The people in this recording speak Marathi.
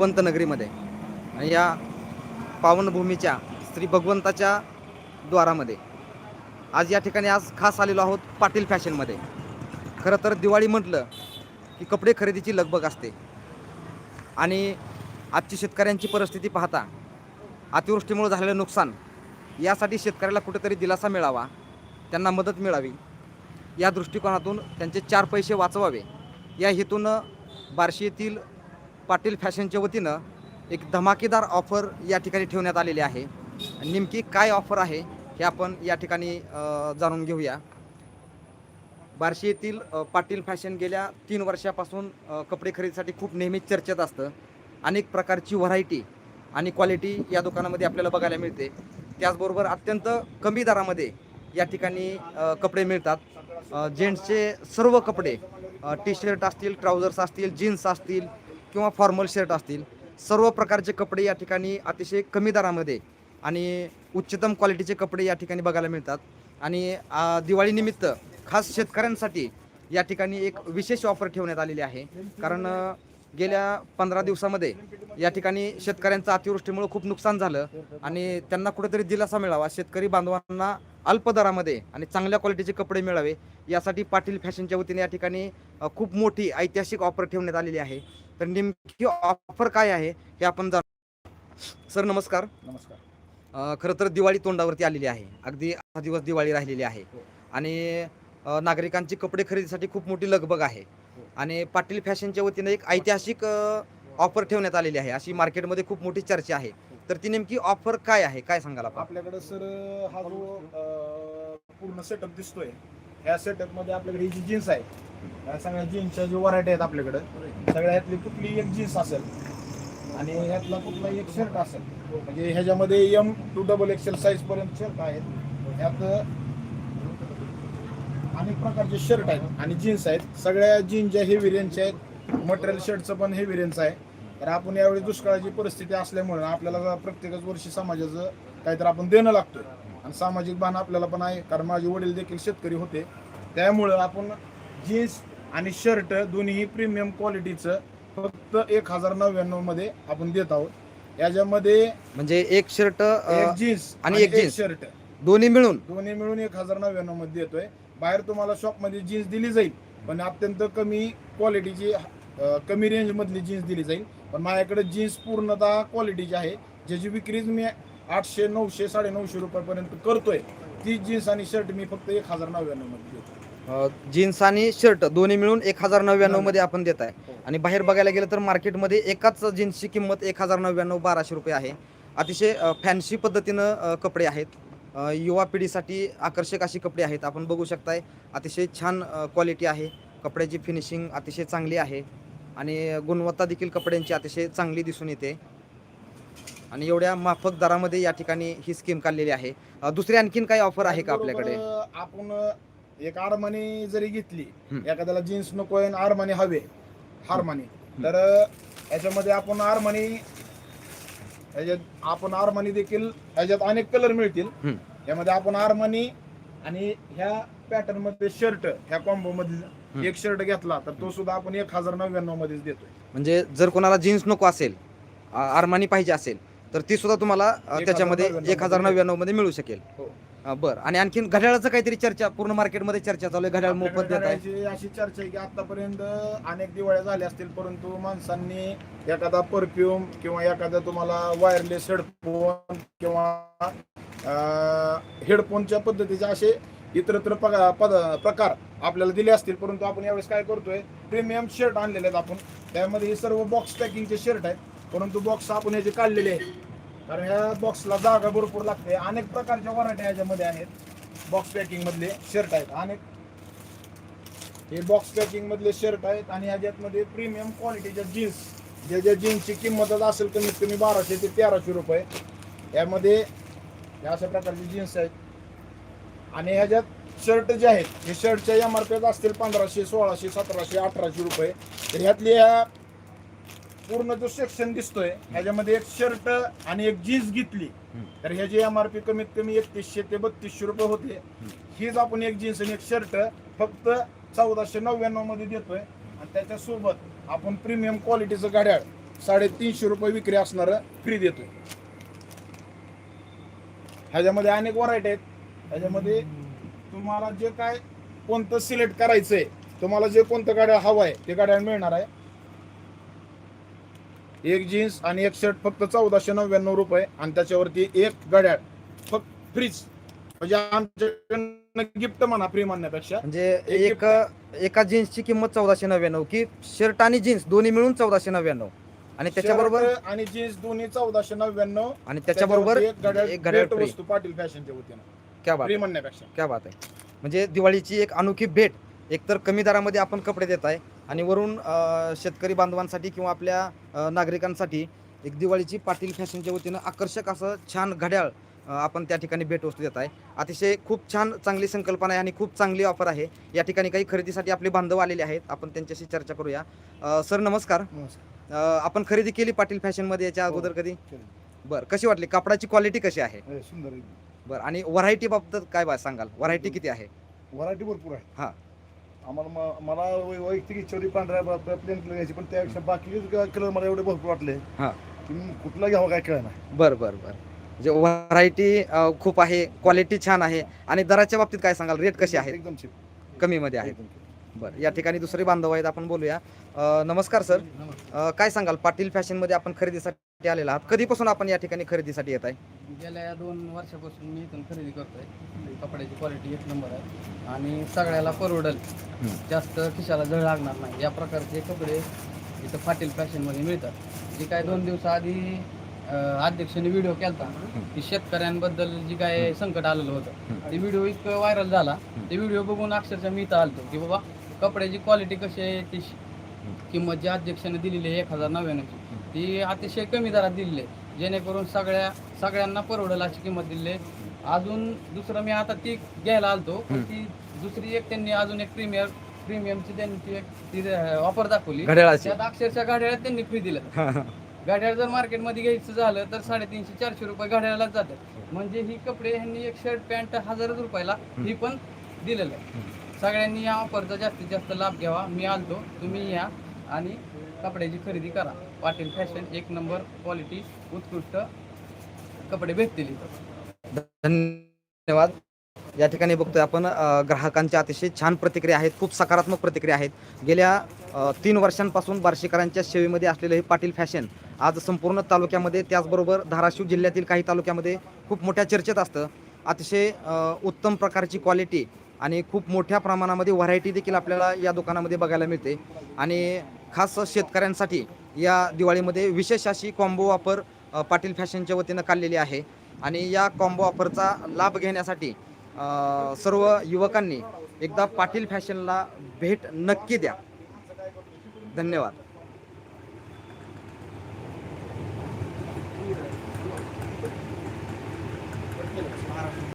पंतनगरीमध्ये आणि या पावनभूमीच्या श्री भगवंताच्या द्वारामध्ये. आज या ठिकाणी आज खास आलेलो आहोत पाटील फॅशनमध्ये. खरं तर दिवाळी म्हटलं की कपडे खरेदीची लगबग असते. आणि आजची शेतकऱ्यांची परिस्थिती पाहता अतिवृष्टीमुळे झालेलं नुकसान यासाठी शेतकऱ्याला कुठेतरी दिलासा मिळावा त्यांना मदत मिळावी. या दृष्टिकोनातून त्यांचे चार पैसे वाचवावे. या हेतून बार्शी येथील पाटील फॅशनच्या वतीनं एक धमाकेदार ऑफर या ठिकाणी ठेवण्यात आलेली आहे. नेमकी काय ऑफर आहे हे आपण या ठिकाणी जाणून घेऊया. बार्शी येथील पाटील फॅशन गेल्या तीन वर्षापासून कपडे खरेदीसाठी खूप नेहमीच चर्चेत असतं. अनेक प्रकारची व्हरायटी आणि क्वालिटी या दुकानामध्ये आपल्याला बघायला मिळते. त्याचबरोबर अत्यंत कमी दरामध्ये या ठिकाणी कपडे मिळतात. जेंट्सचे सर्व कपडे टी शर्ट असतील ट्राउझर्स असतील जीन्स असतील किंवा फॉर्मल शर्ट असतील सर्व प्रकारचे कपडे या ठिकाणी अतिशय कमी दरामध्ये आणि उच्चतम क्वालिटीचे कपडे या ठिकाणी बघायला मिळतात. आणि दिवाळीनिमित्त खास शेतकऱ्यांसाठी या ठिकाणी एक विशेष ऑफर ठेवण्यात आलेली आहे. कारण गेल्या पंधरा दिवसामध्ये या ठिकाणी शेतकऱ्यांचं अतिवृष्टीमुळे खूप नुकसान झालं आणि त्यांना कुठेतरी दिलासा मिळावा. शेतकरी बांधवांना अल्प दरामध्ये आणि चांगल्या क्वालिटीचे कपडे मिळावे यासाठी पाटील फॅशनच्या वतीने या ठिकाणी खूप मोठी ऐतिहासिक ऑफर ठेवण्यात आलेली आहे. तर नेमकी ऑफर काय आहे हे आपण जाण सर नमस्कार. नमस्कार. खरं तर दिवाळी तोंडावरती आलेली आहे. अगदी हा दिवस दिवाळी राहिलेली आहे. हो. आणि नागरिकांची कपडे खरेदीसाठी खूप मोठी लगबग आहे. आणि पाटील फॅशनच्या वतीनं एक ऐतिहासिक ऑफर ठेवण्यात आलेली आहे. अशी मार्केटमध्ये खूप मोठी चर्चा आहे. तर ती नेमकी ऑफर काय आहे? काय सांगाल आपण? आपल्याकडे सर हा जो पूर्ण सेटअप दिसतोय ह्या सेटअपमध्ये आपल्याकडे ही जी जीन्स आहे सगळ्या जीन्सच्या जो व्हरायटी आहेत आपल्याकडे ह्यातली कुठली एक जीन्स असेल आणि ह्यातला कुठला एक शर्ट असेल म्हणजे ह्याच्यामध्ये M two double XL size पर्यंत शर्ट आहेत. ह्यात अनेक प्रकारचे शर्ट आहेत आणि जीन्स आहेत. सगळ्या जीन्सच्या हेवी रेंजच्या आहेत मटेरियल शर्टचं पण हेवी रेंज आहे. तर आपण यावेळी दुष्काळाची परिस्थिती असल्यामुळे आपल्याला प्रत्येकच वर्षी समाजाचं काहीतरी आपण देणं लागतोय. आणि सामाजिक भान आपल्याला पण आहे कारण माझे वडील देखील शेतकरी होते. त्यामुळं आपण जीन्स आणि शर्ट दोन्ही प्रीमियम क्वालिटीचं फक्त एक हजार नव्याण्णवमध्ये आपण देत आहोत. याच्यामध्ये म्हणजे एक शर्ट एक जीन्स आणि एक jeans. शर्ट दोन्ही मिळून. दोन्ही मिळून एक हजार नव्याण्णवमध्ये देतोय बाहेर तुम्हाला शॉपमध्ये जीन्स दिली जाईल पण अत्यंत कमी क्वालिटीची कमी रेंज मधली जीन्स दिली जाईल. पण माझ्याकडे जीन्स पूर्णतः क्वालिटीची आहे ज्याची विक्रीच मी आठशे नऊशे साडे नऊशे रुपयापर्यंत करतोय. ती जीन्स आणि शर्ट मी फक्त एक हजार नव्याण्णवमध्ये देतो जीन्स आणि शर्ट दोन्ही मिळून एक हजार नव्याण्णव. मध्ये आपण देत आहे. हो. आणि बाहेर बघायला गेलं तर मार्केटमध्ये एकाच जीन्सची किंमत एक हजार नव्याण्णव बाराशे रुपये आहे. अतिशय फॅन्सी पद्धतीनं कपडे आहेत. युवा पिढीसाठी आकर्षक अशी कपडे आहेत. आपण बघू शकताय अतिशय छान क्वालिटी आहे. कपड्याची फिनिशिंग अतिशय चांगली आहे. आणि गुणवत्ता देखील कपड्यांची अतिशय चांगली दिसून येते. आणि एवढ्या माफक दरामध्ये या ठिकाणी ही स्कीम काढलेली आहे. दुसरी आणखीन काही ऑफर आहे का आपल्याकडे? आपण एक आरमानी जरी घेतली. एखाद्याला जीन्स नको आरमानी हवे हारमानी तर याच्यामध्ये आपण आरमानी याच्यात आपण आरमानी देखील याच्यात अनेक कलर मिळतील. यामध्ये आपण आरमानी आणि ह्या पॅटर्नमध्ये शर्ट ह्या कॉम्बो. मध्ये एक शर्ट घेतला तर तो सुद्धा आपण एक हजार नव्याण्णव मध्येच देतोय म्हणजे जर कोणाला जीन्स नको असेल आरमानी पाहिजे असेल तर ती सुद्धा तुम्हाला त्याच्यामध्ये एक हजार नव्याण्णवमध्ये मिळू शकेल हो. बरं. आणि आणखीन घड्याळाचं काहीतरी चर्चा पूर्ण मार्केटमध्ये चर्चा चालू आहे घड्याळ मोफत देत आहे. घड्याळाची अशी चर्चा आहे की आतापर्यंत अनेक दिवाळ्या झाल्या असतील परंतु माणसांनी एखादा परफ्यूम किंवा एखादा तुम्हाला वायरलेस हेडफोन किंवा हेडफोनच्या पद्धतीचे असे इतरत्र प्रकार आपल्याला दिले असतील परंतु आपण यावेळेस काय करतोय प्रीमियम शर्ट आणलेले आहेत आपण. त्यामध्ये हे सर्व बॉक्स पॅकिंगचे शर्ट आहेत परंतु बॉक्स आपण याचे काढलेले आहेत. कारण ह्या बॉक्सला जागा भरपूर लागते. अनेक प्रकारच्या व्हरायटी याच्यामध्ये आहेत. बॉक्स पॅकिंग मधले शर्ट आहेत. अनेक. हे बॉक्स पॅकिंग मधले शर्ट आहेत आणि ह्याच्यातमध्ये प्रीमियम क्वालिटीच्या जीन्स ज्या ज्या जीन्सची किंमतच असेल कमीत कमी बाराशे ते तेराशे रुपये. यामध्ये या अशा प्रकारचे जीन्स आहेत. आणि ह्याच्यात शर्ट जे आहेत हे शर्टच्या एम आर पी असतील पंधराशे सोळाशे सतराशे अठराशे रुपये. तर ह्यातली ह्या पूर्ण जो सेक्शन दिसतोय ह्याच्यामध्ये एक शर्ट आणि एक जीन्स घेतली. तर ह्याची एम आर पी कमीत कमी एकतीसशे ते बत्तीसशे रुपये होते. हीच आपण एक जीन्स आणि एक शर्ट फक्त चौदाशे नव्याण्णवमध्ये देतोय. आणि त्याच्यासोबत आपण प्रीमियम क्वालिटीचं घड्याळ साडेतीनशे रुपये विक्री असणार फ्री देतोय. ह्याच्यामध्ये अनेक व्हरायटी आहेत. ह्याच्यामध्ये तुम्हाला जे काय कोणतं सिलेक्ट करायचंय तुम्हाला जे कोणतं गाड्या हवं आहे ते गाड्या मिळणार आहे. एक जीन्स आणि एक शर्ट फक्त चौदाशे नव्याण्णव रुपये आणि त्याच्यावरती एक गाड्या फक्त फ्रीज. म्हणजे आमच्याकडनं गिफ्ट म्हणा फ्री म्हणण्यापेक्षा. म्हणजे एक एक जीन्सची किंमत चौदाशे नव्याण्णव की शर्ट आणि जीन्स दोन्ही मिळून चौदाशे नव्याण्णव. आणि त्याच्याबरोबर आणि जीन्स दोन्ही चौदाशे नव्याण्णव. आणि त्याच्याबरोबर एक भेट. वस्तू पाटील फॅशनच्या वतीनं. क्या बात म्हणण्यापेक्षा. क्या बात आहे. म्हणजे दिवाळीची एक अनोखी भेट एकतर कमी दरामध्ये आपण कपडे देत आहे आणि वरून शेतकरी बांधवांसाठी किंवा आपल्या नागरिकांसाठी एक दिवाळीची पाटील फॅशनच्या वतीनं आकर्षक असं छान घड्याळ आपण त्या ठिकाणी भेटवस्तू देत आहे. अतिशय खूप छान चांगली संकल्पना आहे आणि खूप चांगली ऑफर आहे. या ठिकाणी काही खरेदीसाठी आपले बांधव आलेले आहेत. आपण त्यांच्याशी चर्चा करूया. सर नमस्कार. आपण खरेदी केली पाटील फॅशनमध्ये याच्या हो. अगोदर कधी? बरं कशी वाटली? कपडाची क्वालिटी कशी आहे? सुंदर बरं आणि व्हरायटी बाबत काय सांगाल? व्हरायटी किती आहे? व्हरायटी भरपूर आहे. हा. आम्हाला म- मला वैयक्तिक इच्छा होती पांढऱ्या प्लेन कलर घ्यायची पण त्यापेक्षा बाकी कलर मला एवढे भरपूर वाटले. हा. की मी कुठला घ्यावं काय कळणार बरं बरं बरं. म्हणजे व्हरायटी खूप आहे क्वालिटी छान आहे आणि दराच्या बाबतीत काय सांगाल? रेट कसे आहेत एकदम cheap. कमीमध्ये आहेत एकदम cheap. बरं या ठिकाणी दुसरे बांधव आहेत आपण बोलूया. अं, नमस्कार सर. अं, काय सांगाल? पाटील फॅशनमध्ये आपण खरेदीसाठी आलेला आहात. कधीपासून आपण या ठिकाणी खरेदीसाठी येत आहे? गेल्या या दोन वर्षापासून मी इथून खरेदी करतोय. कपड्याची क्वालिटी एक नंबर आहे. आणि सगळ्याला परवडल. जास्त खिशाला झळ लागणार नाही. या प्रकारचे कपडे इथं पाटील फॅशनमध्ये मिळतात. जे काय दोन दिवसाआधी अध्यक्षाने व्हिडिओ केलता की शेतकऱ्यांबद्दल जी काय संकट आलेलं होतं ते व्हिडिओ इतकं व्हायरल झाला ते व्हिडिओ बघून अक्षरशः मी इथं आलतो की बाबा कपड्याची क्वालिटी कशी आहे ती किंमत जी अध्यक्षाने दिलेली आहे एक हजार नव्याण्णवची. ती अतिशय कमी दरात दिलेली आहे. जेणेकरून सगळ्या सगळ्यांना परवडेल अशी किंमत दिली आहे. अजून दुसरं मी आता ती घ्यायला आलतो पण ती दुसरी एक त्यांनी अजून एक प्रीमियर प्रीमियमची त्यांची एक ती ऑफर दाखवली. घड्याळाची. त्यात अक्षरशः गाड्या त्यांनी फ्री दिलं गाड्या जर मार्केटमध्ये घ्यायचं झालं तर साडेतीनशे चारशे रुपये गाड्यालाच जातात. म्हणजे ही कपडे ह्यांनी एक शर्ट पॅन्ट हजारच रुपयाला ही पण दिलेलं आहे. सगळ्यांनी या ऑफरचा जास्तीत जास्त लाभ घ्यावा. मी आलतो तुम्ही या आणि कपड्याची खरेदी करा. पाटील फॅशन एक नंबर क्वालिटी उत्कृष्ट कपडे भेटतील धन्यवाद. या ठिकाणी बघतोय आपण ग्राहकांच्या अतिशय छान प्रतिक्रिया आहेत खूप सकारात्मक प्रतिक्रिया आहेत. गेल्या तीन वर्षांपासून बार्शीकरांच्या सेवेमध्ये असलेलं हे पाटील फॅशन आज संपूर्ण तालुक्यामध्ये त्याचबरोबर धाराशिव जिल्ह्यातील काही तालुक्यामध्ये खूप मोठ्या चर्चेत असतं. अतिशय उत्तम प्रकारची क्वालिटी आणि खूप मोठ्या प्रमाणामध्ये व्हरायटी देखील आपल्याला या दुकानामध्ये बघायला मिळते. आणि खास शेतकऱ्यांसाठी या दिवाळीमध्ये विशेष अशी कॉम्बो ऑफर पाटील फॅशनच्या वतीनं काढलेली आहे. आणि या कॉम्बो ऑफरचा लाभ घेण्यासाठी सर्व युवकांनी एकदा पाटील फॅशनला भेट नक्की द्या. धन्यवाद.